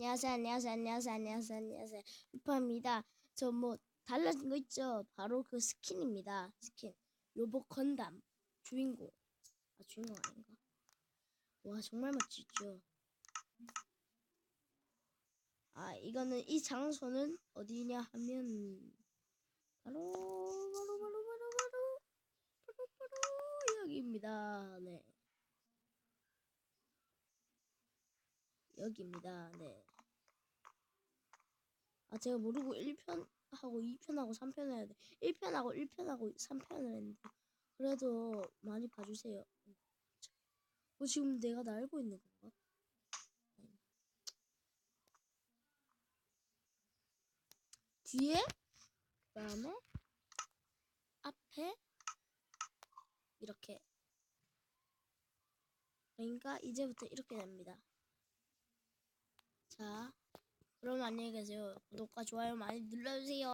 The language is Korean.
안녕하세요, 안녕하세요, 안녕하세요, 안녕하세요, 안녕하세요. 루파입니다. 저 뭐 달라진 거 있죠? 바로 그 스킨입니다. 스킨. 로봇 건담 주인공. 아 주인공 아닌가? 와 정말 멋지죠. 아 이거는 이 장소는 어디냐 하면 바로 바로 바로 바로 바로 바로 바로 여기입니다. 네. 여기입니다. 네. 아 제가 모르고 1편 하고 2편 하고 3편 해야 돼. 1편 하고 1편 하고 3편을 했는데 그래도 많이 봐주세요. 어 지금 내가 나 알고 있는 건가? 뒤에 그다음에 앞에 이렇게 그러니까 이제부터 이렇게 됩니다. 자, 그럼 안녕히 계세요. 구독과 좋아요 많이 눌러주세요.